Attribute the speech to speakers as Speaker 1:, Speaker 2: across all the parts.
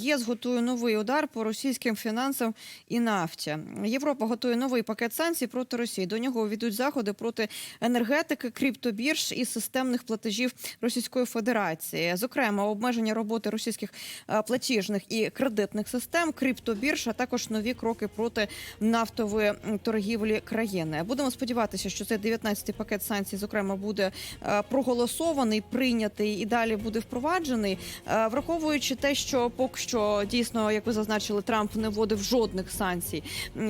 Speaker 1: ЄС готує новий удар по російським фінансам і нафті. Європа готує новий пакет санкцій проти Росії. До нього увійдуть заходи проти енергетики, криптобірж і системних платежів Російської Федерації. Зокрема, обмеження роботи російських е, платіжних і кредитних систем, криптобірж, а також нові кроки проти нафтової торгівлі країни. Будемо сподіватися, що цей 19-й пакет санкцій, зокрема, буде е, проголосований, прийнятий і далі буде впроваджений, Е, враховуючи те, що поки що дійсно, як ви зазначили, Трамп не вводив жодних санкцій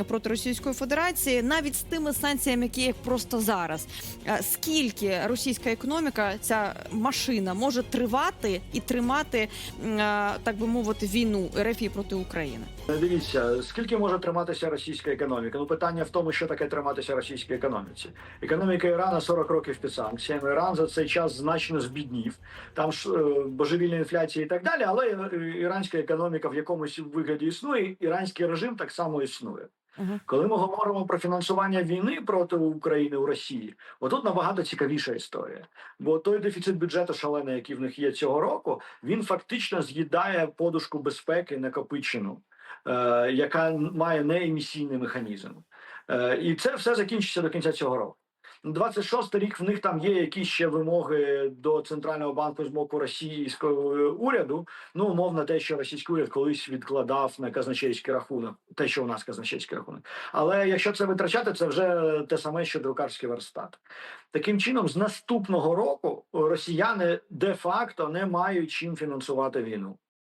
Speaker 1: проти Російської Федерації, навіть з тими санкціями, які як просто зараз. Е, Скільки російська економіка, ця машина може тривати і тримати, е, так би мовити, війну РФ проти України?
Speaker 2: Дивіться, скільки може триматися російська економіка? Ну питання в тому, що таке триматися російській економіці. Економіка Ірана 40 років під санкціями. Іран за цей час значно збіднів. Там ж е, божевільна інфляція і так далі. Але е, іранська економіка в якомусь вигляді існує. Іранський режим так само існує.
Speaker 1: Мгм.
Speaker 2: Коли ми говоримо про фінансування війни проти України у Росії, отут набагато цікавіша історія. Бо той дефіцит бюджету шалений, який в них є цього року, він фактично з'їдає подушку безпеки накопичену, е, яка має неемісійний механізм. Е, і це все закінчиться до кінця цього року. 26 рік в них там є якісь ще вимоги до центрального банку з боку російського е, уряду. Ну, умовно, те, що російський уряд колись відкладав на казначейський рахунок, те, що у нас казначейський рахунок. Але якщо це витрачати, це вже те саме, що друкарський верстат. Таким чином, з наступного року росіяни де-факто не мають чим фінансувати війну.